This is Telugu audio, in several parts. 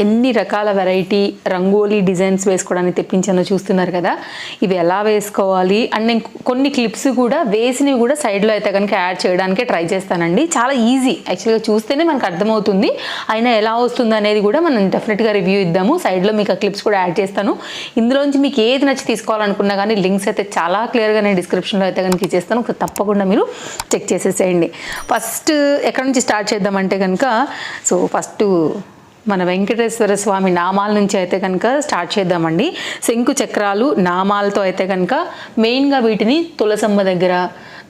ఎన్ని రకాల వెరైటీ రంగోలీ డిజైన్స్ వేసుకోవడానికి తెప్పించానో చూస్తున్నారు కదా. ఇవి ఎలా వేసుకోవాలి? అండ్ నేను కొన్ని క్లిప్స్ కూడా వేసినవి కూడా సైడ్లో అయితే కనుక యాడ్ చేయడానికి ట్రై చేస్తానండి. చాలా ఈజీ. యాక్చువల్గా చూస్తేనే మనకు అర్థమవుతుంది. అయినా ఎలా వస్తుంది అనేది కూడా మనం డెఫినెట్గా రివ్యూ ఇద్దాము. సైడ్లో మీకు ఆ క్లిప్స్ కూడా యాడ్ చేస్తాను. ఇందులోంచి మీకు ఏది నచ్చి తీసుకోవాలనుకున్నా కానీ లింక్స్ అయితే చాలా క్లియర్గా నేను డిస్క్రిప్షన్లో అయితే కనుక ఇచ్చేస్తాను. తప్పకుండా మీరు చెక్ చేసేసేయండి. ఫస్ట్ ఎక్కడి నుంచి స్టార్ట్ చేద్దామంటే కనుక సో ఫస్ట్ మన వెంకటేశ్వర స్వామి నామాల నుంచి అయితే కనుక స్టార్ట్ చేద్దామండి. శంకు చక్రాలు నామాలతో అయితే కనుక మెయిన్గా వీటిని తులసమ్మ దగ్గర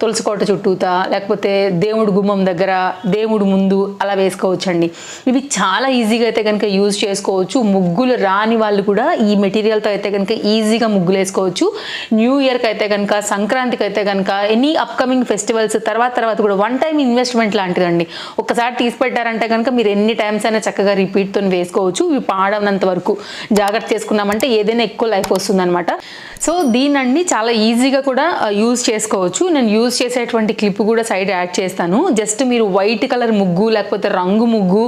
తులసి చుట్టూత చుట్టూతా లేకపోతే దేవుడు గుమ్మం దగ్గర దేవుడు ముందు అలా వేసుకోవచ్చండి. ఇవి చాలా ఈజీగా అయితే కనుక యూజ్ చేసుకోవచ్చు. ముగ్గులు రాని వాళ్ళు కూడా ఈ మెటీరియల్తో అయితే కనుక ఈజీగా ముగ్గులు వేసుకోవచ్చు. న్యూ ఇయర్కి అయితే కనుక సంక్రాంతికి అయితే కనుక ఎనీ అప్కమింగ్ ఫెస్టివల్స్ తర్వాత తర్వాత కూడా వన్ టైం ఇన్వెస్ట్మెంట్ లాంటిదండి. ఒకసారి తీసి పెట్టారంటే కనుక మీరు ఎన్ని టైమ్స్ అయినా చక్కగా వీటితో వేసుకోవచ్చు. ఇవి పాడనంత వరకు జాగ్రత్త చేసుకున్నామంటే ఏదైనా ఎక్కువ లైఫ్ వస్తుందనమాట సో దీనండి చాలా ఈజీగా కూడా యూజ్ చేసుకోవచ్చు. నేను యూజ్ చేసేటువంటి క్లిప్ కూడా సైడ్ యాడ్ చేస్తాను. జస్ట్ మీరు వైట్ కలర్ ముగ్గు లేకపోతే రంగు ముగ్గు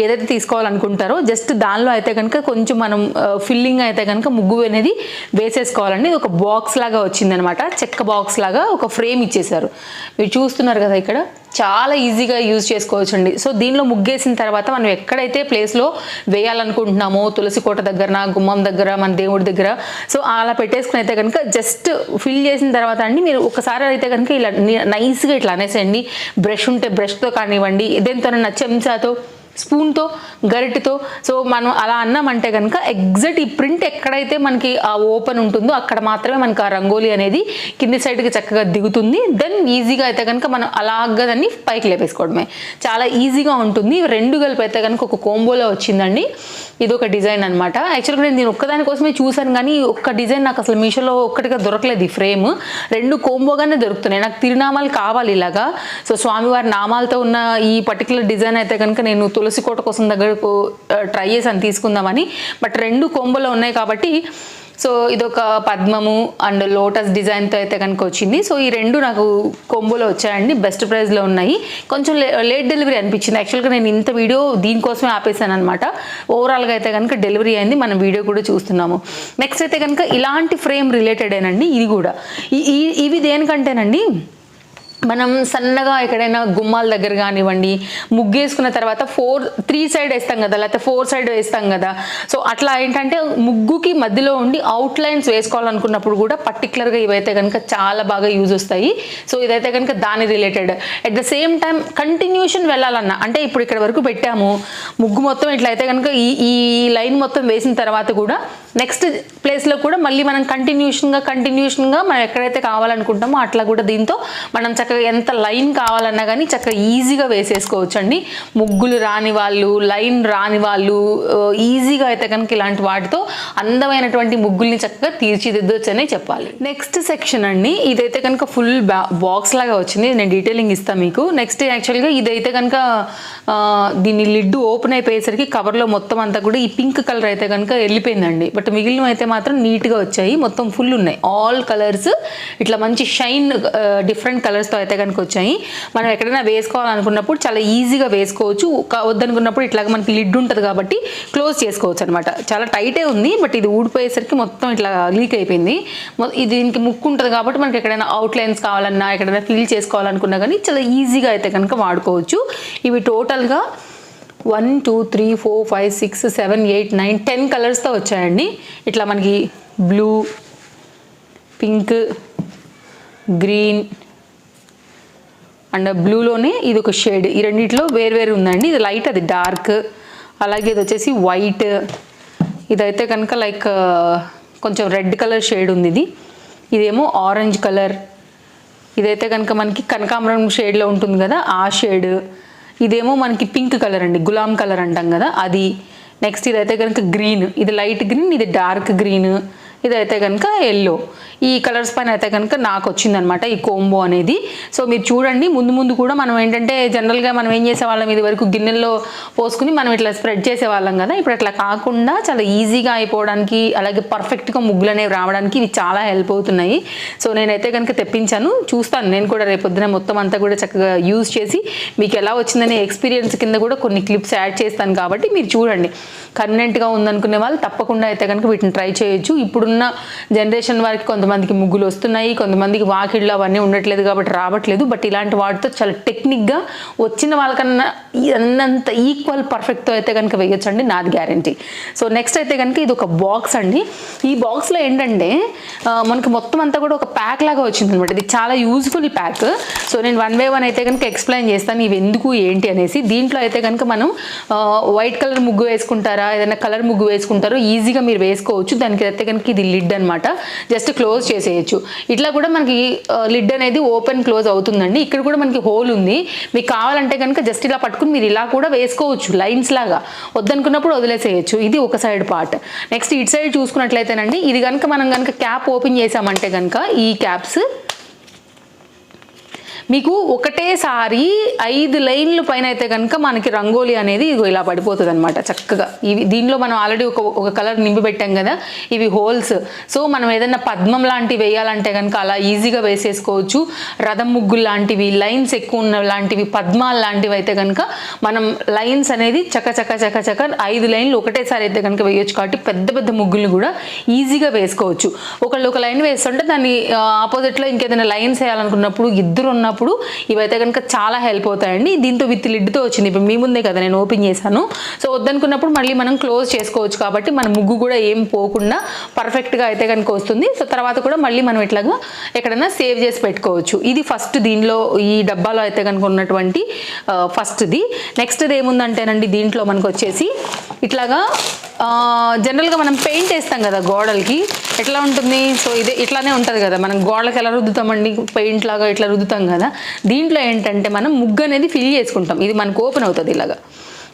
ఏదైతే తీసుకోవాలనుకుంటారో జస్ట్ దానిలో అయితే కనుక కొంచెం మనం ఫిల్లింగ్ అయితే కనుక ముగ్గు అనేది వేసేసుకోవాలండి. ఒక బాక్స్ లాగా వచ్చిందనమాట చెక్క బాక్స్ లాగా ఒక ఫ్రేమ్ ఇచ్చేసారు మీరు చూస్తున్నారు కదా ఇక్కడ? చాలా ఈజీగా యూజ్ చేసుకోవచ్చు అండి సో దీనిలో ముగ్గేసిన తర్వాత మనం ఎక్కడైతే ప్లేస్లో వేయాలనుకుంటున్నామో తులసి కోట దగ్గర గుమ్మం దగ్గర మన దేవుడి దగ్గర సో అలా పెట్టేసుకుని అయితే కనుక జస్ట్ ఫిల్ చేసిన తర్వాత అండి మీరు ఒకసారి అయితే కనుక ఇలా నైస్గా ఇట్లా అనేసేయండి. బ్రష్ ఉంటే బ్రష్తో కానివ్వండి దేనితోనన్నా చెంచాతో స్పూన్తో గరిటెతో. సో మనం అలా అన్నామంటే కనుక ఎగ్జాక్ట్ ఈ ప్రింట్ ఎక్కడైతే మనకి ఆ ఓపెన్ ఉంటుందో అక్కడ మాత్రమే మనకి ఆ రంగోలీ అనేది కింది సైడ్కి చక్కగా దిగుతుంది. దెన్ ఈజీగా అయితే కనుక మనం అలాగా దాన్ని పైకి లేపేసుకోవడమే. చాలా ఈజీగా ఉంటుంది. రెండు కలిపి అయితే కనుక ఒక కోంబోలో వచ్చిందండి. ఇది ఒక డిజైన్ అనమాట యాక్చువల్గా నేను దీని ఒక్కదాని కోసమే చూశాను కానీ ఒక్క డిజైన్ నాకు అసలు మీషోలో ఒక్కటిగా దొరకలేదు ఈ ఫ్రేమ్. రెండు కోంబోగానే దొరుకుతున్నాయి. నాకు తిరునామాలు కావాలి ఇలాగా. సో స్వామివారి నామాలతో ఉన్న ఈ పర్టికులర్ డిజైన్ అయితే కనుక నేను తులసి కోట కోసం దగ్గరకు ట్రై చేశాను తీసుకుందామని. బట్ రెండు కొంబలో ఉన్నాయి కాబట్టి సో ఇదొక పద్మము అండ్ లోటస్ డిజైన్తో అయితే కనుక వచ్చింది. సో ఈ రెండు నాకు కొంబోలో వచ్చాయండి బెస్ట్ ప్రైస్లో ఉన్నాయి. కొంచెం లేట్ డెలివరీ అనిపించింది. యాక్చువల్గా నేను ఇంత వీడియో దీనికోసమే ఆపేసాను అనమాట ఓవరాల్గా అయితే కనుక డెలివరీ అయింది మనం వీడియో కూడా చూస్తున్నాము. నెక్స్ట్ అయితే కనుక ఇలాంటి ఫ్రేమ్ రిలేటెడ్ ఏనండి ఇది కూడా. ఈ- ఇవి దేనికంటేనండి మనం సన్నగా ఎక్కడైనా గుమ్మాల దగ్గర కానివ్వండి ముగ్గేసుకున్న తర్వాత ఫోర్ త్రీ సైడ్ వేస్తాం కదా లేకపోతే ఫోర్ సైడ్ వేస్తాం కదా. సో అట్లా ఏంటంటే ముగ్గుకి మధ్యలో ఉండి అవుట్ లైన్స్ వేసుకోవాలనుకున్నప్పుడు కూడా పర్టికులర్గా ఇవైతే కనుక చాలా బాగా యూజ్ వస్తాయి. సో ఇదైతే కనుక దాని related at the same time continuation వెళ్ళాలన్న అంటే ఇప్పుడు ఇక్కడ వరకు పెట్టాము ముగ్గు మొత్తం ఇట్లా అయితే కనుక ఈ ఈ లైన్ మొత్తం వేసిన తర్వాత కూడా నెక్స్ట్ ప్లేస్లో కూడా మళ్ళీ మనం కంటిన్యూషన్గా కంటిన్యూషన్గా మనం ఎక్కడైతే కావాలనుకుంటామో అట్లా కూడా దీంతో మనం చక్కగా ఎంత లైన్ కావాలన్నా కానీ చక్కగా ఈజీగా వేసేసుకోవచ్చు అండి ముగ్గులు రాని వాళ్ళు లైన్ రాని వాళ్ళు ఈజీగా అయితే కనుక ఇలాంటి వాటితో అందమైనటువంటి ముగ్గుల్ని చక్కగా తీర్చిదిద్దొచ్చు అనే చెప్పాలి. నెక్స్ట్ సెక్షన్ అండి. ఇదైతే కనుక ఫుల్ బాక్స్ లాగా వచ్చింది. నేను డీటెయిలింగ్ ఇస్తాను మీకు. నెక్స్ట్ యాక్చువల్గా ఇదైతే కనుక దీని లిడ్ ఓపెన్ అయిపోయేసరికి కవర్లో మొత్తం అంతా కూడా ఈ పింక్ కలర్ అయితే కనుక వెళ్ళిపోయిందండి. బట్ మిగిలిన అయితే మాత్రం నీట్గా వచ్చాయి. మొత్తం ఫుల్ ఉన్నాయి. ఆల్ కలర్స్ ఇట్లా మంచి షైన్ డిఫరెంట్ కలర్స్తో అయితే కనుక వచ్చాయి. మనం ఎక్కడైనా వేసుకోవాలనుకున్నప్పుడు చాలా ఈజీగా వేసుకోవచ్చు. వద్దనుకున్నప్పుడు ఇట్లాగ మనకి లిడ్ ఉంటుంది కాబట్టి క్లోజ్ చేసుకోవచ్చు అనమాట చాలా టైటే ఉంది బట్ ఇది ఊడిపోయేసరికి మొత్తం ఇట్లా లీక్ అయిపోయింది. ఇది దీనికి ముక్కు ఉంటుంది కాబట్టి మనకి ఎక్కడైనా అవుట్లైన్స్ కావాలన్నా ఎక్కడైనా ఫిల్ చేసుకోవాలనుకున్నా కానీ చాలా ఈజీగా అయితే కనుక వాడుకోవచ్చు. ఇవి టోటల్గా one two three four five six seven eight nine ten కలర్స్తో వచ్చాయండి. ఇట్లా మనకి బ్లూ పింక్ గ్రీన్ అండ్ బ్లూలోనే ఇది ఒక షేడ్. ఈ రెండిట్లో వేరు వేరు ఉందండి. ఇది లైట్ అది డార్క్. అలాగే ఇది వచ్చేసి వైట్. ఇదైతే కనుక లైక్ కొంచెం రెడ్ కలర్ షేడ్ ఉంది ఇది. ఇదేమో ఆరెంజ్ కలర్. ఇదైతే కనుక మనకి కనకాంబరం షేడ్లో ఉంటుంది కదా ఆ షేడ్. ఇదేమో మనకి పింక్ కలర్ అండి గులాం కలర్ అంటాం కదా అది. నెక్స్ట్ ఇదైతే కనుక గ్రీన్ ఇది లైట్ గ్రీన్ ఇది డార్క్ గ్రీన్ ఇదైతే కనుక ఎల్లో ఈ కలర్స్ పైన అయితే కనుక నాకు వచ్చిందనమాట ఈ కోంబో అనేది. సో మీరు చూడండి ముందు ముందు కూడా మనం ఏంటంటే జనరల్గా మనం ఏం చేసేవాళ్ళం? ఇది వరకు గిన్నెల్లో పోసుకుని మనం ఇట్లా స్ప్రెడ్ చేసేవాళ్ళం కదా? ఇప్పుడు అట్లా కాకుండా చాలా ఈజీగా అయిపోవడానికి అలాగే పర్ఫెక్ట్గా ముగ్గులు అనేవి రావడానికి ఇవి చాలా హెల్ప్ అవుతున్నాయి. సో నేనైతే కనుక తెప్పించాను. చూస్తాను. నేను కూడా రేపొద్దున మొత్తం అంతా కూడా చక్కగా యూజ్ చేసి మీకు ఎలా వచ్చిందనే ఎక్స్పీరియన్స్ కింద కూడా కొన్ని క్లిప్స్ యాడ్ చేస్తాను కాబట్టి మీరు చూడండి. కన్వెంట్గా ఉందనుకునే వాళ్ళు తప్పకుండా అయితే కనుక వీటిని ట్రై చేయొచ్చు. ఇప్పుడు ఇప్పుడున్న జనరేషన్ వారికి కొంతమందికి ముగ్గులు వస్తున్నాయి కొంతమందికి వాకిళ్ళు అవన్నీ ఉండట్లేదు కాబట్టి రావట్లేదు. బట్ ఇలాంటి వాటితో చాలా టెక్నిక్గా వచ్చిన వాళ్ళకన్నా అన్నంత ఈక్వల్ పర్ఫెక్ట్తో అయితే కనుక వేయొచ్చండి నాది గ్యారంటీ సో నెక్స్ట్ అయితే కనుక ఇది ఒక బాక్స్ అండి. ఈ బాక్స్లో ఏంటంటే మనకి మొత్తం అంతా కూడా ఒక ప్యాక్ లాగా వచ్చింది అనమాట ఇది చాలా యూజ్ఫుల్ ప్యాక్ సో నేను వన్ బై వన్ అయితే కనుక ఎక్స్ప్లెయిన్ చేస్తాను ఇవి ఎందుకు ఏంటి అనేసి. దీంట్లో అయితే కనుక మనం వైట్ కలర్ ముగ్గు వేసుకుంటారా ఏదైనా కలర్ ముగ్గు వేసుకుంటారో ఈజీగా మీరు వేసుకోవచ్చు. దానికి అయితే కనుక ఇది లిడ్ అనమాట జస్ట్ క్లోజ్ చేసేయచ్చు. ఇట్లా కూడా మనకి లిడ్ అనేది ఓపెన్ క్లోజ్ అవుతుందండి. ఇక్కడ కూడా మనకి హోల్ ఉంది. మీకు కావాలంటే కనుక జస్ట్ ఇలా పట్టుకుని మీరు ఇలా కూడా వేసుకోవచ్చు లైన్స్ లాగా. వద్దనుకున్నప్పుడు వదిలేసేయచ్చు. ఇది ఒక సైడ్ పార్ట్. నెక్స్ట్ ఇటు సైడ్ చూసుకున్నట్లయితేనండి ఇది కనుక మనం కనుక క్యాప్ ఓపెన్ చేసామంటే కనుక ఈ క్యాప్స్ మీకు ఒకటేసారి ఐదు లైన్లు పైన అయితే కనుక మనకి రంగోలీ అనేది ఇగో ఇలా పడిపోతుంది అనమాట చక్కగా. ఇవి దీనిలో మనం ఆల్రెడీ ఒక ఒక కలర్ నింపి పెట్టాం కదా ఇవి హోల్స్. సో మనం ఏదైనా పద్మం లాంటివి వేయాలంటే కనుక అలా ఈజీగా వేసేసుకోవచ్చు. రథం ముగ్గులు లాంటివి లైన్స్ ఎక్కువ ఉన్న లాంటివి పద్మాలు లాంటివి అయితే కనుక మనం లైన్స్ అనేది చక్క చక్క చక్క చక్క ఐదు లైన్లు ఒకటేసారి అయితే కనుక వేయొచ్చు కాబట్టి పెద్ద పెద్ద ముగ్గుల్ని కూడా ఈజీగా వేసుకోవచ్చు. ఒకళ్ళు ఒక లైన్ వేస్తుంటే దాన్ని ఆపోజిట్లో ఇంకేదైనా లైన్స్ వేయాలనుకున్నప్పుడు ఇద్దరు ఉన్నప్పుడు ఇవైతే కనుక చాలా హెల్ప్ అవుతాయండి. దీంతో విత్ లిడ్తో వచ్చింది. ఇప్పుడు మీ ముందే కదా నేను ఓపెన్ చేశాను. సో వద్దనుకున్నప్పుడు మళ్ళీ మనం క్లోజ్ చేసుకోవచ్చు కాబట్టి మన ముగ్గు కూడా ఏం పోకుండా పర్ఫెక్ట్గా అయితే కనుక వస్తుంది. సో తర్వాత కూడా మళ్ళీ మనం ఇట్లాగా ఎక్కడైనా సేవ్ చేసి పెట్టుకోవచ్చు. ఇది ఫస్ట్ దీనిలో ఈ డబ్బాలో అయితే కనుక ఉన్నటువంటి ఫస్ట్ది నెక్స్ట్ది ఏముందంటేనండి దీంట్లో మనకు వచ్చేసి ఇట్లాగా జనరల్గా మనం పెయింట్ వేస్తాం కదా గోడలకి. ఎట్లా ఉంటుంది? సో ఇదే ఇట్లానే ఉంటుంది కదా. మనం గోడలకు ఎలా రుద్దుతామండి? పెయింట్ లాగా ఇట్లా రుద్దుతాం కదా. దీంట్లో ఏంటంటే మనం ముగ్గు అనేది ఫిల్ చేసుకుంటాం. ఇది మనకు ఓపెన్ అవుతుంది ఇలాగా.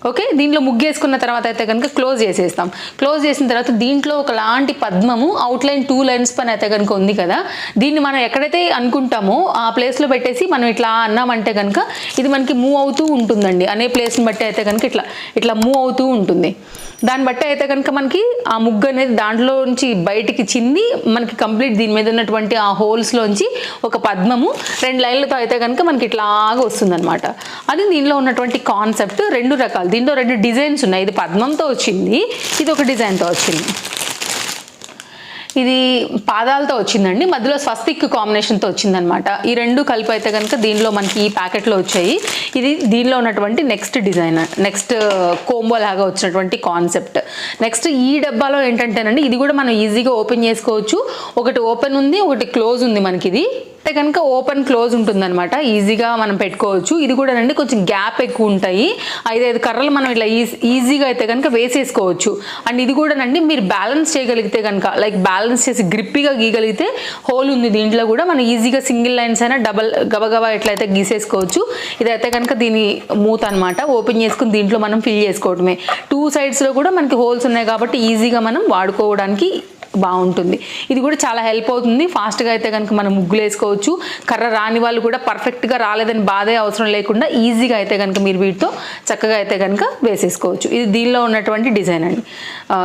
ఓకే? దీంట్లో ముగ్గేసుకున్న తర్వాత అయితే కనుక క్లోజ్ చేసేస్తాం. క్లోజ్ చేసిన తర్వాత దీంట్లో ఒకలాంటి పద్మము అవుట్లైన్ టూ లైన్స్ పని అయితే కనుక ఉంది కదా? దీన్ని మనం ఎక్కడైతే అనుకుంటామో ఆ ప్లేస్లో పెట్టేసి మనం ఇట్లా అన్నామంటే కనుక ఇది మనకి మూవ్ అవుతూ ఉంటుందండి. అనే ప్లేస్ని బట్టి అయితే కనుక ఇట్లా ఇట్లా మూవ్ అవుతూ ఉంటుంది. దాన్ని బట్టి అయితే కనుక మనకి ఆ ముగ్గు అనేది దాంట్లో నుంచి బయటికి చింది మనకి కంప్లీట్ దీని మీద ఉన్నటువంటి ఆ హోల్స్లోంచి ఒక పద్మము రెండు లైన్లతో అయితే కనుక మనకి ఇట్లాగా వస్తుందన్నమాట. అది దీనిలో ఉన్నటువంటి కాన్సెప్ట్ రెండు రకాలు. దీంట్లో రెండు డిజైన్స్ ఉన్నాయి. ఇది పద్మంతో వచ్చింది ఇది ఒక డిజైన్తో వచ్చింది. ఇది పాదాలతో వచ్చిందండి. మధ్యలో స్వస్తిక్ కాంబినేషన్తో వచ్చిందనమాట ఈ రెండు కలిపి అయితే కనుక దీనిలో మనకి ఈ ప్యాకెట్లో వచ్చాయి. ఇది దీనిలో ఉన్నటువంటి నెక్స్ట్ డిజైన్ నెక్స్ట్ కోంబో లాగా వచ్చినటువంటి కాన్సెప్ట్. నెక్స్ట్ ఈ డబ్బాలో ఏంటంటేనండి ఇది కూడా మనం ఈజీగా ఓపెన్ చేసుకోవచ్చు. ఒకటి ఓపెన్ ఉంది ఒకటి క్లోజ్ ఉంది మనకి ఇది అయితే కనుక ఓపెన్ క్లోజ్ ఉంటుందన్నమాట. ఈజీగా మనం పెట్టుకోవచ్చు. ఇది కూడా అండి కొంచెం గ్యాప్ ఎక్కువ ఉంటాయి. ఐదైదు కర్రలు మనం ఇట్లా ఈజీ ఈజీగా అయితే కనుక వేసేసుకోవచ్చు. అండ్ ఇది కూడానండి మీరు బ్యాలెన్స్ చేయగలిగితే కనుక లైక్ బ్యాలెన్స్ చేసి గ్రిప్పీగా గీయగలిగితే హోల్ ఉంది దీంట్లో కూడా. మనం ఈజీగా సింగిల్ లైన్స్ అయినా డబల్ గబగబా ఎట్లయితే గీసేసుకోవచ్చు. ఇదైతే కనుక దీని మూత అనమాట ఓపెన్ చేసుకుని దీంట్లో మనం ఫిల్ చేసుకోవడమే టూ సైడ్స్లో కూడా మనకి హోల్స్ ఉన్నాయి కాబట్టి ఈజీగా మనం వాడుకోవడానికి బాగుంటుంది. ఇది కూడా చాలా హెల్ప్ అవుతుంది. ఫాస్ట్గా అయితే కనుక మనం ముగ్గులు వేసుకోవచ్చు కర్ర రాని వాళ్ళు కూడా పర్ఫెక్ట్గా రాలేదని బాధే అవసరం లేకుండా ఈజీగా అయితే కనుక మీరు వీటితో చక్కగా అయితే కనుక వేసేసుకోవచ్చు. ఇది దీనిలో ఉన్నటువంటి డిజైన్ అండి.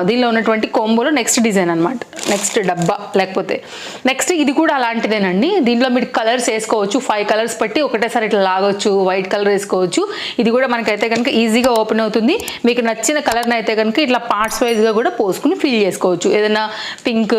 దీనిలో ఉన్నటువంటి కోంబోలో నెక్స్ట్ డిజైన్ అనమాట నెక్స్ట్ డబ్బా లేకపోతే. నెక్స్ట్ ఇది కూడా అలాంటిదేనండి. దీంట్లో మీరు కలర్స్ వేసుకోవచ్చు. ఫైవ్ కలర్స్ పట్టి ఒకటేసారి ఇట్లా లాగొచ్చు. వైట్ కలర్ వేసుకోవచ్చు. ఇది కూడా మనకైతే కనుక ఈజీగా ఓపెన్ అవుతుంది. మీకు నచ్చిన కలర్ని అయితే కనుక ఇట్లా పార్ట్స్ వైజ్గా కూడా పోసుకుని ఫిల్ చేసుకోవచ్చు. ఏదైనా పింక్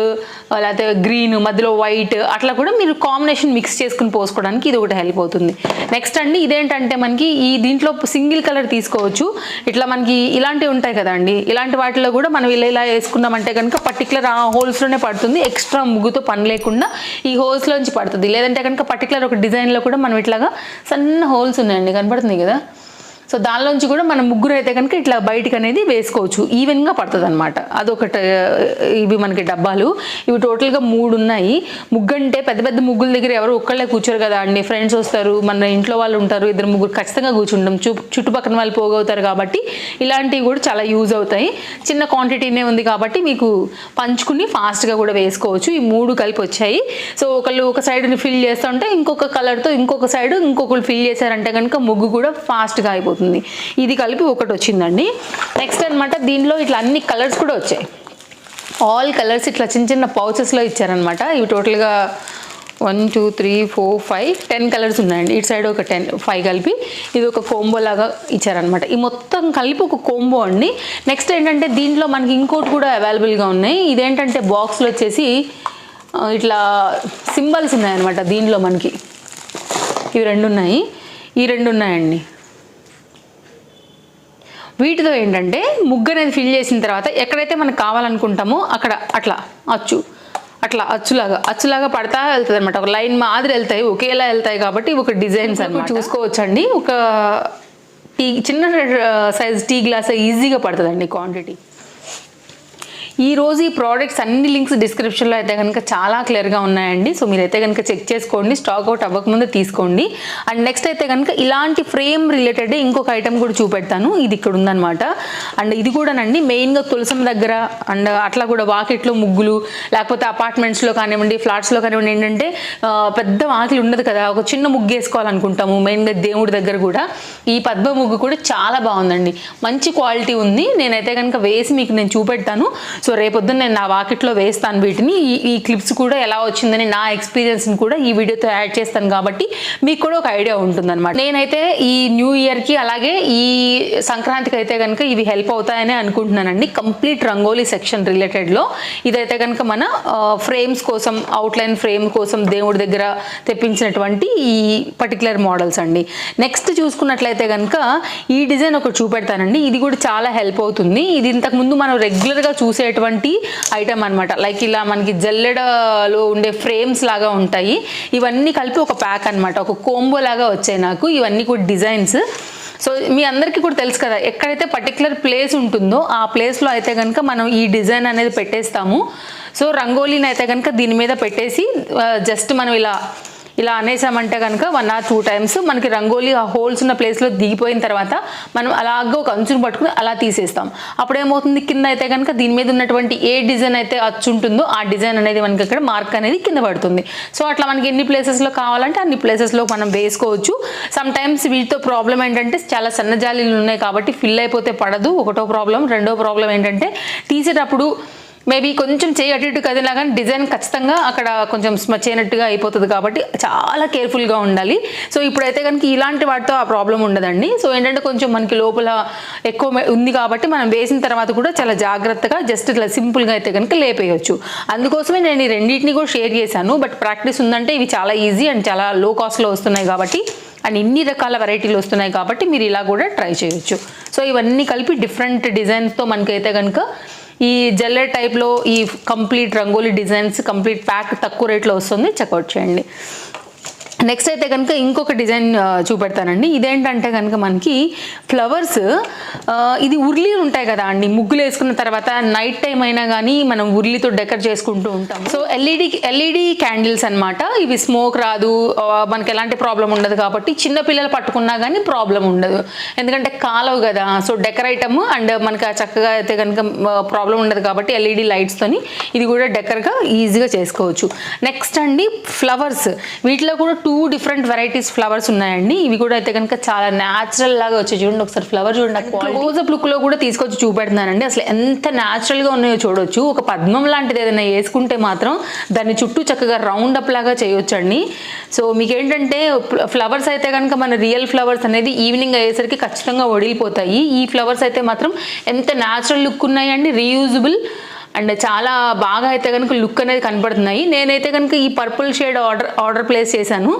లేకపోతే గ్రీన్ మధ్యలో వైట్ అట్లా కూడా మీరు కాంబినేషన్ మిక్స్ చేసుకుని పోసుకోవడానికి ఇది ఒకటి హెల్ప్ అవుతుంది. నెక్స్ట్ అండి ఇదేంటంటే మనకి ఈ దీంట్లో సింగిల్ కలర్ తీసుకోవచ్చు. ఇట్లా మనకి ఇలాంటివి ఉంటాయి కదండి. ఇలాంటి వాటిలో కూడా మనం ఇలా ఇలా వేసుకున్నామంటే కనుక పర్టికులర్ ఆ హోల్స్లోనే పడుతుంది. ఎక్స్ట్రా ముగ్గుతో పని లేకుండా ఈ హోల్స్లోంచి పడుతుంది. లేదంటే కనుక పర్టికులర్ ఒక డిజైన్లో కూడా మనం ఇట్లాగా సన్న హోల్స్ ఉన్నాయండి కనపడుతుంది కదా? సో దానిలోంచి కూడా మనం ముగ్గురు అయితే కనుక ఇట్లా బయటకు అనేది వేసుకోవచ్చు. ఈవెన్గా పడుతుంది అనమాట అదొకటి ఇవి మనకి డబ్బాలు. ఇవి టోటల్గా మూడు ఉన్నాయి. ముగ్గంటే పెద్ద పెద్ద ముగ్గుల దగ్గర ఎవరు ఒక్కళ్ళే కూర్చోరు కదా అండి. ఫ్రెండ్స్ వస్తారు మన ఇంట్లో వాళ్ళు ఉంటారు ఇద్దరు ముగ్గురు ఖచ్చితంగా కూర్చుంటాం. చు చుట్టుపక్కల వాళ్ళు పోగవుతారు కాబట్టి ఇలాంటివి కూడా చాలా యూజ్ అవుతాయి. చిన్న క్వాంటిటీనే ఉంది కాబట్టి మీకు పంచుకుని ఫాస్ట్గా కూడా వేసుకోవచ్చు. ఈ మూడు కలిపి వచ్చాయి. సో ఒకళ్ళు ఒక సైడ్ని ఫిల్ చేస్తుంటే ఇంకొక కలర్తో ఇంకొక సైడ్ ఇంకొకరు ఫిల్ చేశారంటే కనుక ముగ్గు కూడా ఫాస్ట్గా అయిపోతుంది. ఇది కలిపి ఒకటి వచ్చిందండి. నెక్స్ట్ అన్నమాట దీనిలో ఇట్లా అన్ని కలర్స్ కూడా వచ్చాయి. ఆల్ కలర్స్ ఇట్లా చిన్న చిన్న పౌచెస్లో ఇచ్చారనమాట ఇవి టోటల్గా one two three four five ten colours ఉన్నాయండి. ఇటు సైడ్ ఒక టెన్ ఫైవ్ కలిపి ఇది ఒక కోంబో లాగా ఇచ్చారనమాట ఈ మొత్తం కలిపి ఒక కోంబో అండి. నెక్స్ట్ ఏంటంటే దీంట్లో మనకి ఇంకోటి కూడా అవైలబుల్గా ఉన్నాయి. ఇదేంటంటే బాక్స్లో వచ్చేసి ఇట్లా సింబల్స్ ఉన్నాయన్నమాట దీనిలో మనకి. ఇవి రెండు ఉన్నాయి. ఈ రెండు ఉన్నాయండి. వీటితో ఏంటంటే ముగ్గు అనేది ఫిల్ చేసిన తర్వాత ఎక్కడైతే మనకు కావాలనుకుంటామో అక్కడ అట్లా అచ్చు. అట్లా అచ్చులాగా అచ్చులాగా పడతా వెళ్తుంది అనమాట ఒక లైన్ మాదిరి వెళ్తాయి ఒకేలా వెళ్తాయి కాబట్టి ఒక డిజైన్స్ అనమాట చూసుకోవచ్చండి. ఒక టీ చిన్న సైజ్ టీ గ్లాస్ ఈజీగా పడుతుందండి క్వాంటిటీ. ఈ రోజు ఈ ప్రోడక్ట్స్ అన్ని లింక్స్ డిస్క్రిప్షన్లో అయితే కనుక చాలా క్లియర్గా ఉన్నాయండి. సో మీరైతే కనుక చెక్ చేసుకోండి స్టాక్ అవుట్ అవ్వకముందు తీసుకోండి. అండ్ నెక్స్ట్ అయితే కనుక ఇలాంటి ఫ్రేమ్ రిలేటెడ్ ఇంకొక ఐటమ్ కూడా చూపెడతాను. ఇది ఇక్కడ ఉందనమాట అండ్ ఇది కూడానండి మెయిన్గా తులసం దగ్గర అండ్ అట్లా కూడా వాకిట్లో ముగ్గులు లేకపోతే అపార్ట్మెంట్స్లో కానివ్వండి ఫ్లాట్స్లో కానివ్వండి ఏంటంటే పెద్ద వాకిలి ఉండదు కదా. ఒక చిన్న ముగ్గు వేసుకోవాలనుకుంటాము మెయిన్గా దేవుడి దగ్గర కూడా. ఈ పద్మ ముగ్గు కూడా చాలా బాగుందండి. మంచి క్వాలిటీ ఉంది. నేనైతే కనుక వేసి మీకు నేను చూపెడతాను. సో రేపొద్దున నేను నా వాకిట్లో వేస్తాను వీటిని. ఈ ఈ క్లిప్స్ కూడా ఎలా వచ్చిందని నా ఎక్స్పీరియన్స్ని కూడా ఈ వీడియోతో యాడ్ చేస్తాను కాబట్టి మీకు కూడా ఒక ఐడియా ఉంటుందన్నమాట. నేనైతే ఈ న్యూ ఇయర్కి అలాగే ఈ సంక్రాంతికి అయితే కనుక ఇవి హెల్ప్ అవుతాయని అనుకుంటున్నానండి. కంప్లీట్ రంగోలీ సెక్షన్ రిలేటెడ్లో. ఇదైతే కనుక మన ఫ్రేమ్స్ కోసం అవుట్లైన్ ఫ్రేమ్ కోసం దేవుడి దగ్గర తెప్పించినటువంటి ఈ పర్టికులర్ మోడల్స్ అండి. నెక్స్ట్ చూసుకున్నట్లయితే కనుక ఈ డిజైన్ ఒకటి చూపెడతానండి. ఇది కూడా చాలా హెల్ప్ అవుతుంది. ఇది ఇంతకుముందు మనం రెగ్యులర్గా చూసే చూసేటువంటి ఐటమ్ అనమాట లైక్ ఇలా మనకి జల్లెడలో ఉండే ఫ్రేమ్స్ లాగా ఉంటాయి. ఇవన్నీ కలిపి ఒక ప్యాక్ అన్నమాట. ఒక కోంబో లాగా వచ్చాయి నాకు. ఇవన్నీ కూడా డిజైన్స్ సో మీ అందరికీ కూడా తెలుసు కదా ఎక్కడైతే పర్టికులర్ ప్లేస్ ఉంటుందో ఆ ప్లేస్లో అయితే కనుక మనం ఈ డిజైన్ అనేది పెట్టేస్తాము. సో రంగోలీని అయితే కనుక దీని మీద పెట్టేసి uh, జస్ట్ మనం ఇలా ఇలా అనేసామంటే కనుక వన్ ఆర్ టూ టైమ్స్ మనకి రంగోలీ ఆ హోల్స్ ఉన్న ప్లేస్లో దిగిపోయిన తర్వాత మనం అలాగ ఒక అంచును పట్టుకుని అలా తీసేస్తాం. అప్పుడు ఏమవుతుంది కింద అయితే కనుక దీని మీద ఉన్నటువంటి ఏ డిజైన్ అయితే అచ్చు ఉంటుందో ఆ డిజైన్ అనేది మనకి ఇక్కడ మార్క్ అనేది కింద పడుతుంది. సో అట్లా మనకి ఎన్ని ప్లేసెస్లో కావాలంటే అన్ని ప్లేసెస్లో మనం వేసుకోవచ్చు. సమ్ టైమ్స్ వీటితో ప్రాబ్లం ఏంటంటే చాలా సన్నజాలీలు ఉన్నాయి కాబట్టి ఫిల్ అయిపోతే పడదు. ఒకటో ప్రాబ్లం రెండో ప్రాబ్లం ఏంటంటే తీసేటప్పుడు మేబీ కొంచెం చేయి అటు ఇటు కదిలినా కానీ డిజైన్ ఖచ్చితంగా అక్కడ కొంచెం స్మచ్ అయినట్టుగా అయిపోతుంది కాబట్టి చాలా కేర్ఫుల్గా ఉండాలి. సో ఇప్పుడైతే కనుక ఇలాంటి వాటితో ఆ ప్రాబ్లం ఉండదండి. సో ఏంటంటే కొంచెం మనకి లోపల ఎక్కువ ఉంది కాబట్టి మనం వేసిన తర్వాత కూడా చాలా జాగ్రత్తగా జస్ట్ ఇట్లా సింపుల్గా అయితే కనుక లేపేయచ్చు. అందుకోసమే నేను ఈ రెండింటిని కూడా షేర్ చేశాను. బట్ ప్రాక్టీస్ ఉందంటే ఇవి చాలా ఈజీ అండ్ చాలా లో కాస్ట్లో వస్తున్నాయి కాబట్టి అండ్ ఇన్ని రకాల వెరైటీలు వస్తున్నాయి కాబట్టి మీరు ఇలా కూడా ట్రై చేయొచ్చు. సో ఇవన్నీ కలిపి డిఫరెంట్ డిజైన్స్తో మనకైతే కనుక ఈ జల్లెడ్ టైప్లో ఈ complete rangoli designs complete pack తక్కువ రేట్లో వస్తుంది. చెక్అవుట్ చేయండి. నెక్స్ట్ అయితే కనుక ఇంకొక డిజైన్ చూపెడతానండి. ఇదేంటంటే కనుక మనకి ఫ్లవర్స్ ఇది ఉర్లీలు ఉంటాయి కదా అండి. ముగ్గులు వేసుకున్న తర్వాత నైట్ టైం అయినా కానీ మనం ఉర్లీతో డెకర్ చేసుకుంటూ ఉంటాం. సో ఎల్ఈడి ఎల్ఈడి క్యాండిల్స్ అనమాట ఇవి స్మోక్ రాదు. మనకి ఎలాంటి ప్రాబ్లం ఉండదు కాబట్టి చిన్న పిల్లలు పట్టుకున్నా కానీ ప్రాబ్లం ఉండదు. ఎందుకంటే కాలవు కదా. సో డెకర్ ఐటమ్ అండ్ మనకి చక్కగా అయితే కనుక ప్రాబ్లం ఉండదు కాబట్టి ఎల్ఈడి లైట్స్తోని ఇది కూడా డెకర్గా ఈజీగా చేసుకోవచ్చు. నెక్స్ట్ అండి ఫ్లవర్స్. వీటిలో కూడా టూ డిఫరెంట్ వెరైటీస్ ఫ్లవర్స్ ఉన్నాయండి. ఇవి కూడా అయితే కనుక చాలా న్యాచురల్ లాగా వచ్చాయి. చూడండి ఒకసారి ఫ్లవర్ చూడండి క్లోజప్ లుక్లో కూడా తీసుకొచ్చి చూపెడుతున్నానండి. అసలు ఎంత న్యాచురల్గా ఉన్నాయో చూడొచ్చు. ఒక పద్మం లాంటిది ఏదైనా వేసుకుంటే మాత్రం దాన్ని చుట్టూ చక్కగా రౌండ్ అప్ లాగా చేయొచ్చండి. సో మీకు ఏంటంటే ఫ్లవర్స్ అయితే కనుక మన రియల్ ఫ్లవర్స్ అనేది ఈవినింగ్ అయ్యేసరికి ఖచ్చితంగా వడిలిపోతాయి. ఈ ఫ్లవర్స్ అయితే మాత్రం ఎంత న్యాచురల్ లుక్ ఉన్నాయండి రీయూజబుల్ అండ్ చాలా బాగా అయితే కనుక లుక్ అనేది కనబడుతున్నాయి నేనైతే కనుక ఈ purple shade order order place చేశాను.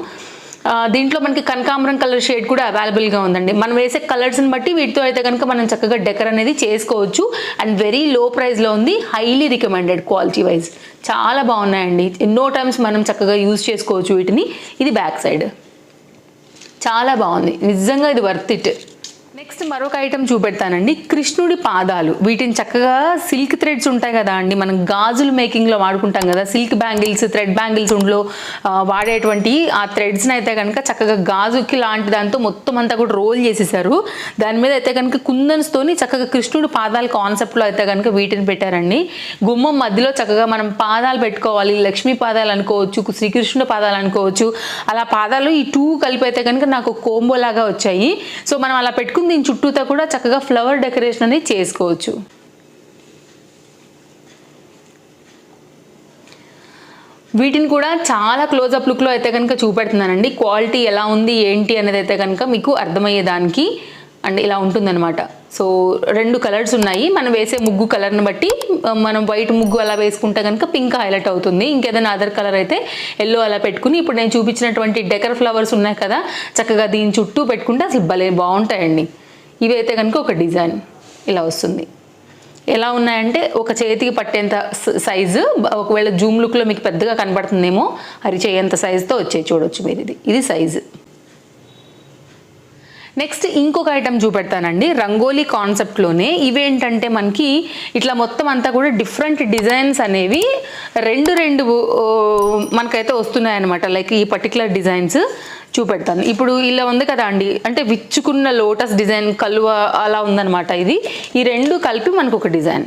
దీంట్లో మనకి కనకాంబరం కలర్ షేడ్ కూడా అవైలబుల్గా ఉందండి. మనం వేసే కలర్స్ని బట్టి వీటితో అయితే కనుక మనం చక్కగా డెకర్ అనేది చేసుకోవచ్చు. అండ్ వెరీ లో ప్రైస్లో ఉంది. Highly recommended quality wise. చాలా బాగున్నాయండి. ఎన్నో టైమ్స్ మనం చక్కగా యూజ్ చేసుకోవచ్చు వీటిని. ఇది బ్యాక్ సైడ్. చాలా బాగుంది. నిజంగా ఇది వర్త్ ఇట్. నెక్స్ట్ మరొక ఐటమ్ చూపెడతానండి. కృష్ణుడి పాదాలు. వీటిని చక్కగా సిల్క్ థ్రెడ్స్ ఉంటాయి కదా అండి. మనం గాజులు మేకింగ్లో వాడుకుంటాం కదా. సిల్క్ బ్యాంగిల్స్ థ్రెడ్ బ్యాంగిల్స్ ఉండ్లో వాడేటువంటి ఆ థ్రెడ్స్ని అయితే కనుక చక్కగా గాజుకి లాంటి దాంతో మొత్తం అంతా కూడా రోల్ చేసేసారు దాని మీద అయితే కనుక కుందన్స్తోని చక్కగా కృష్ణుడి పాదాల కాన్సెప్ట్లో అయితే కనుక వీటిని పెట్టారండి. గుమ్మం మధ్యలో చక్కగా మనం పాదాలు పెట్టుకోవాలి. లక్ష్మీ పాదాలు అనుకోవచ్చు శ్రీకృష్ణుడి పాదాలు అనుకోవచ్చు. అలా పాదాలు ఈ టూ కలిపి అయితే కనుక నాకు కోంబో లాగా వచ్చాయి. సో మనం అలా పెట్టుకుంది దీని చుట్టూతా కూడా చక్కగా ఫ్లవర్ డెకరేషన్ అనేది చేసుకోవచ్చు. వీటిని కూడా చాలా క్లోజప్ లుక్లో అయితే కనుక చూపెడుతున్నానండి. క్వాలిటీ ఎలా ఉంది ఏంటి అనేది అయితే కనుక మీకు అర్థమయ్యేదానికి అండ్ ఇలా ఉంటుందన్నమాట. సో రెండు కలర్స్ ఉన్నాయి. మనం వేసే ముగ్గు కలర్ని బట్టి మనం వైట్ ముగ్గు అలా వేసుకుంటే కనుక పింక్ హైలైట్ అవుతుంది. ఇంకేదైనా అదర్ కలర్ అయితే ఎల్లో అలా పెట్టుకుని ఇప్పుడు నేను చూపించినటువంటి డెకర్ ఫ్లవర్స్ ఉన్నాయి కదా చక్కగా దీని చుట్టూ పెట్టుకుంటే అసలు భలే బాగుంటాయండి. ఇవి అయితే కనుక ఒక డిజైన్ ఇలా వస్తుంది. ఎలా ఉన్నాయంటే ఒక చేతికి పట్టేంత సైజు ఒకవేళ జూమ్ లుక్లో మీకు పెద్దగా కనబడుతుందేమో అరిచేయంత సైజుతో వచ్చే చూడొచ్చు మీరు ఇది. ఇది సైజు. నెక్స్ట్ ఇంకొక ఐటమ్ చూపెడతానండి. రంగోలీ కాన్సెప్ట్లోనే ఇవేంటంటే మనకి ఇట్లా మొత్తం అంతా కూడా డిఫరెంట్ డిజైన్స్ అనేవి రెండు రెండు మనకైతే వస్తున్నాయన్నమాట. లైక్ ఈ పర్టికులర్ డిజైన్స్ చూపెడతాను. ఇప్పుడు ఇలా ఉంది కదా అండి. అంటే విచ్చుకున్న లోటస్ డిజైన్ కలువ అలా ఉందన్నమాట ఇది. ఈ రెండు కలిపి మనకు ఒక డిజైన్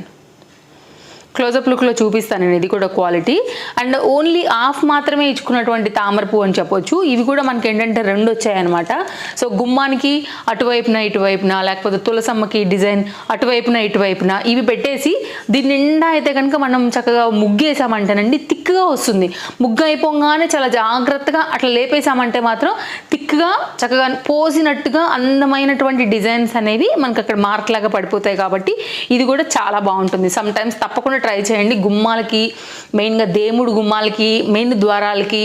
క్లోజప్ లుక్లో చూపిస్తాను నేను. ఇది కూడా క్వాలిటీ అండ్ ఓన్లీ హాఫ్ మాత్రమే ఇచ్చుకున్నటువంటి తామర పువ్వు అని చెప్పొచ్చు. ఇవి కూడా మనకి ఏంటంటే రెండు వచ్చాయన్నమాట. సో గుమ్మానికి అటువైపున ఇటువైపున లేకపోతే తులసమ్మకి డిజైన్ అటువైపున ఇటువైపున ఇవి పెట్టేసి దీని నిండా అయితే కనుక మనం చక్కగా ముగ్గేసామంటేనండి థిక్గా వస్తుంది. ముగ్గు అయిపోగానే చాలా జాగ్రత్తగా అట్లా లేపేసామంటే మాత్రం థిక్గా చక్కగా పోసినట్టుగా అందమైనటువంటి డిజైన్స్ అనేవి మనకు అక్కడ మార్క్ లాగా పడిపోతాయి కాబట్టి ఇది కూడా చాలా బాగుంటుంది. సమ్ టైమ్స్ తప్పకుండా ట్రై చేయండి. గుమ్మాలకి మెయిన్గా దేవుడు గుమ్మాలకి మెయిన్ ద్వారాలకి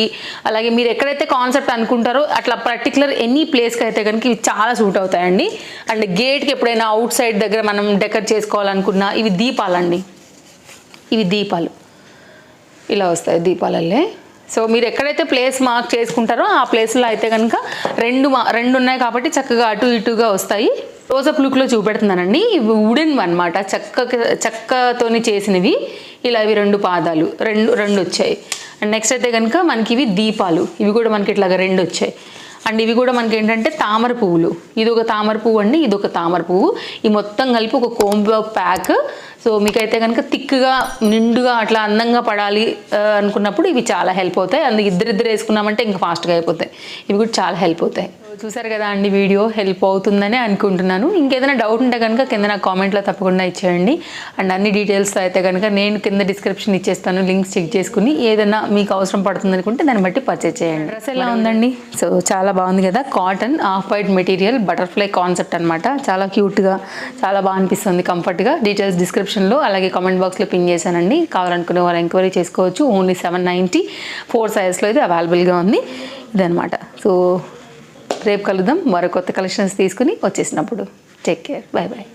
అలాగే మీరు ఎక్కడైతే కాన్సెప్ట్ అనుకుంటారో అట్లా పర్టికులర్ ఎనీ ప్లేస్కి అయితే కనుక ఇవి చాలా సూట్ అవుతాయండి. అండ్ గేట్కి ఎప్పుడైనా అవుట్ సైడ్ దగ్గర మనం డెకర్ చేసుకోవాలనుకున్నా ఇవి దీపాలండి. ఇవి దీపాలు. ఇలా వస్తాయి దీపాలల్లే. సో మీరు ఎక్కడైతే ప్లేస్ మార్క్ చేసుకుంటారో ఆ ప్లేస్లో అయితే కనుక రెండు మా రెండు ఉన్నాయి కాబట్టి చక్కగా అటు ఇటుగా వస్తాయి. రోజప్ లుక్లో చూపెడుతున్నానండి. ఇవి వుడెన్ అనమాట చెక్క చెక్కతోని చేసినవి. ఇలా ఇవి రెండు పాదాలు. రెండు రెండు వచ్చాయి. అండ్ నెక్స్ట్ అయితే కనుక మనకి ఇవి దీపాలు. ఇవి కూడా మనకి ఇట్లాగా రెండు వచ్చాయి. అండ్ ఇవి కూడా మనకి ఏంటంటే తామర పువ్వులు. ఇది ఒక తామర పువ్వు అండి ఇది ఒక తామర పువ్వు. ఈ మొత్తం కలిపి ఒక కోంబో ప్యాక్ సో మీకైతే కనుక థిక్గా నిండుగా అట్లా అందంగా పడాలి అనుకున్నప్పుడు ఇవి చాలా హెల్ప్ అవుతాయి. అందుకు ఇద్దరిద్దరు వేసుకున్నామంటే ఇంకా ఫాస్ట్గా అయిపోతాయి. ఇవి కూడా చాలా హెల్ప్ అవుతాయి. చూసారు కదా అండి వీడియో హెల్ప్ అవుతుందని అనుకుంటున్నాను. ఇంకేదైనా డౌట్ ఉంటే కనుక కింద నా కామెంట్లో తప్పకుండా ఇచ్చేయండి. అండ్ అన్ని డీటెయిల్స్ అయితే కనుక నేను కింద డిస్క్రిప్షన్ ఇచ్చేస్తాను లింక్స్ చెక్ చేసుకుని ఏదైనా మీకు అవసరం పడుతుంది అనుకుంటే దాన్ని బట్టి పర్చేజ్ చేయండి. డ్రెస్ ఎలా ఉందండి? సో చాలా బాగుంది కదా. Cotton off white material butterfly concept అనమాట చాలా క్యూట్గా చాలా బాగా అనిపిస్తుంది కంఫర్ట్గా డీటెయిల్స్ డిస్క్రిప్షన్లో అలాగే కామెంట్ బాక్స్లో పిన్ చేశానండి. కావాలనుకునే వాళ్ళు ఎంక్వైరీ చేసుకోవచ్చు. ఓన్లీ సెవెన్ నైంటీ ఫోర్ సైజ్లో ఇది అవైలబుల్గా ఉంది. ఇదనమాట సో రేపు కలుద్దాం. మరో కొత్త కలెక్షన్స్ తీసుకుని వచ్చేసినప్పుడు. Take care bye bye